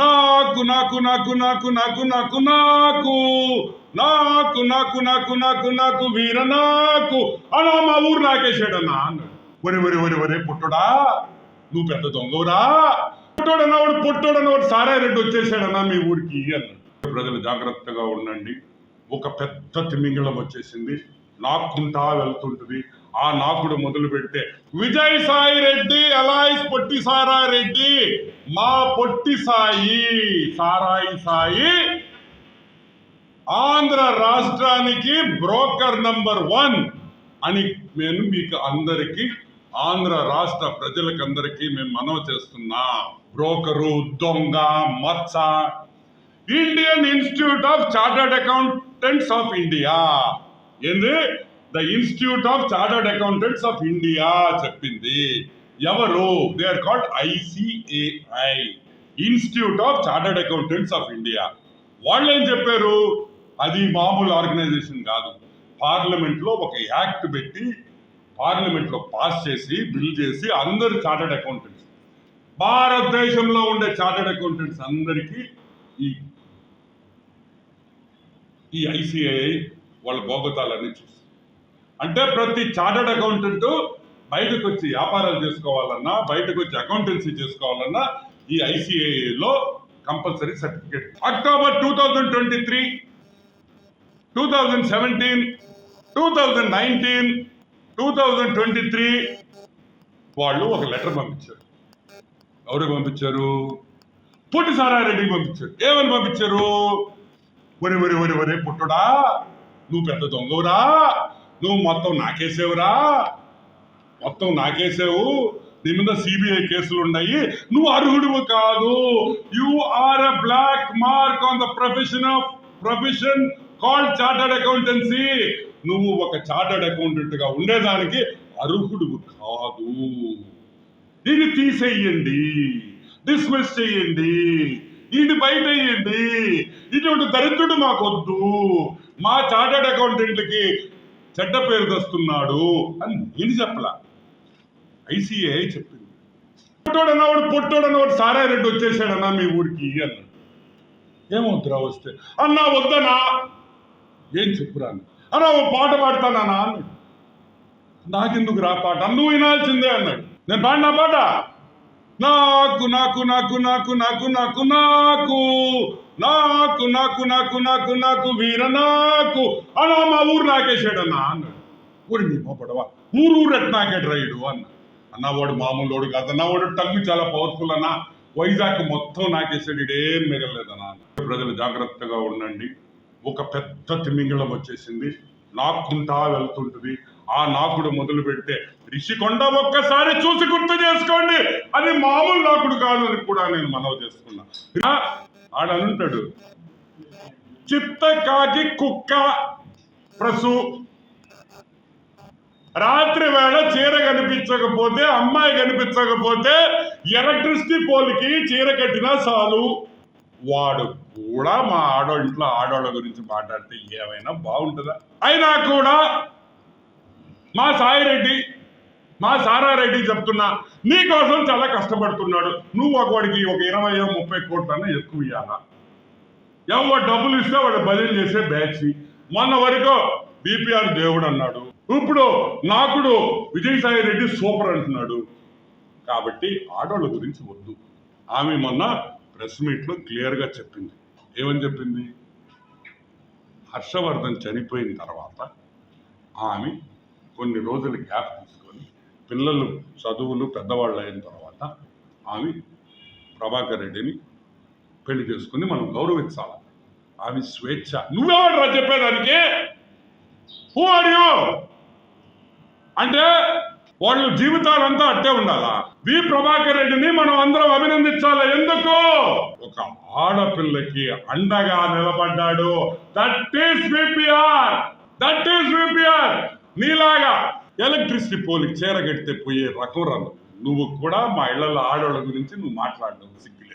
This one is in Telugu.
నాకు నాకు నాకు నాకు నాకు నాకు నాకు నాకు నాకు నాకు నాకు నాకు వీర నాకు అలా మా ఊరు నాకేసాడన్నా అన్నాడు ఒరే ఒరే ఒరే ఒరే పుట్టుడా నువ్వు పెద్ద దొంగవురా పుట్టోడన్నవాడు పుట్టోడన్నవాడు సారాయి రెడ్డి వచ్చేసాడన్నా మీ ఊరికి అన్నాడు ప్రజలు జాగ్రత్తగా ఉండండి ఒక పెద్ద తిమింగళం వచ్చేసింది లాక్కుంటా వెళ్తుంటుంది ఆ నాకుడు మొదలు పెడితే విజయ్ సాయి రెడ్డి అలాయిస్ పొట్టి సారాయి రెడ్డి మా పొట్టి సాయి సారాయి సాయి ఆంధ్ర రాష్ట్రానికి బ్రోకర్ నంబర్ వన్ అని నేను మీకు అందరికీ ఆంధ్ర రాష్ట్ర ప్రజలకందరికీ మేము మనవి చేస్తున్నా. బ్రోకరు దొంగ మచ్చ Indian institute of chartered accountants of India. ఏంది? The institute of chartered accountants of India చెప్పింది. ఎవరు? They are called ICAI institute of chartered accountants of India వాళ్ళు ఏం చెప్పారు? అది మామూలు ఆర్గనైజేషన్ కాదు. పార్లమెంట్లో ఒక యాక్ట్ పెట్టి పార్లమెంట్లో పాస్ చేసి బిల్ చేసి అందరు చార్టర్డ్ అకౌంటెంట్స్. భారతదేశంలో ఉండే చార్టర్డ్ అకౌంటెంట్స్ అందరికీ ఈ ఈ ఐసిఐ వాళ్ళ భోగతాలన్నీ చూస్తారు అంటే ప్రతి చార్టర్డ్ అకౌంటెంట్ బయటకు వచ్చి వ్యాపారాలు చేసుకోవాలన్నా బయటకు వచ్చి అకౌంటెన్సీ చేసుకోవాలన్నా ఈ ఐసిఐలో compulsory certificate October two thousand twenty three two thousand seventeen two thousand nineteen two thousand twenty three వాళ్ళు ఒక లెటర్ పంపించారు. ఎవరికి పంపించారు? పొట్టి సారారెడ్డికి పంపించారు. ఏమని పంపించారు? ఒరే ఒరే ఒరే ఒరే పుట్టుడా నువ్వు పెద్ద దొంగవురా నువ్వు మొత్తం నాకేసేవురా? మొత్తం నాకేసావు? నీ మీద సిబిఐ కేసులు ఉన్నాయి నువ్వు అర్హుడువు కాదు. You are a black mark on the profession of profession call chartered accountancy నువ్వు ఒక చార్టర్డ్ అకౌంటెంట్గా ఉండేదానికి అర్హుడువు కాదు. దీన్ని తీసేయండి. డిస్మిస్ చేయండి. ఇది బయట వేయండి ఇటువంటి దరిద్రుడు మాకొద్దు. మా చార్టర్డ్ అకౌంటెంట్లకి చెడ్డ పేరు తెస్తున్నాడు అని నేను చెప్పలా. ఐసీఐ చెప్పింది. పుట్టోడన్నవాడు పుట్టోడన్నవాడు సారాయి రెడ్డి వచ్చేసాడన్నా మీ ఊరికి అన్నాడు. ఏమవుతురా వస్తే? అన్నా వద్దనా? ఏం చెప్పురా అన్నా ఓ పాట పాడతానా అన్నాడు. నాకెందుకు రా పాట? నువ్వు వినాల్సిందే అన్నాడు. నేను పాడినా పాట? నాకు నాకు నాకు నాకు నాకు నాకు నాకు నాకు నాకు నాకు నాకు నాకు వీర నాకు అలా మా ఊరు నాకేసాడన్నా అన్నాడు ఊరి నీ పడవా ఊరు ఊరు ఎట్ నాకేడు రైడు అన్న అన్నవాడు మామూలు వాడు కాదు అన్నవాడు టంగు చాలా పవర్ఫుల్ అన్న వైజాగ్ మొత్తం నాకేసాడు ఇడేం మిగలేదన్నా ప్రజలు జాగ్రత్తగా ఉండండి ఒక పెద్ద తిమింగళం వచ్చేసింది నాక్కుంటా వెళ్తుంటుంది ఆ నాకుడు మొదలు పెడితే రిషికొండ ఒక్కసారి చూసి గుర్తు చేసుకోండి. అది మామూలు నాకుడు కాదు అని కూడా నేను మనవి చేసుకున్నా. ఆడనుంటాడు. చిత్త కాకి కుక్క ప్రసు. రాత్రి వేళ చీర కనిపించకపోతే అమ్మాయి కనిపించకపోతే ఎలక్ట్రిసిటీ పోల్కి చీర కట్టినా చాలు. వాడు కూడా మా ఆడో ఇంట్లో ఆడవాళ్ళ గురించి మాట్లాడితే ఏమైనా బాగుంటుందా? అయినా కూడా మా సాయిరెడ్డి మా సారారెడ్డి చెప్తున్నా నీకోసం చాలా కష్టపడుతున్నాడు. నువ్వు ఒక వాడికి ఒక ఇరవై ముప్పై కోట్లన్నా ఎక్కువ ఇవ్వాలా ఎవరు డబ్బులు ఇస్తే వాడు బదిలీ చేసే బ్యాచ్ మొన్న వరకు బీపీఆర్ దేవుడు అన్నాడు. ఇప్పుడు నాకుడు విజయసాయి రెడ్డి సూపర్ అంటున్నాడు. కాబట్టి ఆడవాళ్ళ గురించి వద్దు. ఆమె మొన్న ప్రెస్ మీట్లో క్లియర్గా చెప్పింది. ఏమని చెప్పింది? హర్షవర్ధన్ చనిపోయిన తర్వాత ఆమె కొన్ని రోజులు గ్యాప్ తీసుకొని పిల్లలు చదువులు పెద్దవాళ్ళు అయిన తర్వాత ఆమె ప్రభాకర్ రెడ్డిని పెళ్ళి చేసుకుని మనం గౌరవించాలి. ఆమె స్వేచ్ఛ. నువ్వెవడరా చెప్పేదానికి? హూ ఆర్ యూ అంటే వాళ్ళు జీవితాలంతా అట్టే ఉండాలా? వి ప్రభాకర్ రెడ్డిని మనం అందరం అభినందించాలి? ఎందుకు? ఒక ఆడపిల్లకి అండగా నిలబడ్డాడు. That is VPR that is VPR నీలాగా ఎలక్ట్రిసిటీ పోలికి చీర కడితే పోయే రకం నువ్వు కూడా మా ఇళ్ళలో ఆడవాళ్ళ గురించి నువ్వు మాట్లాడడం సిగ్గు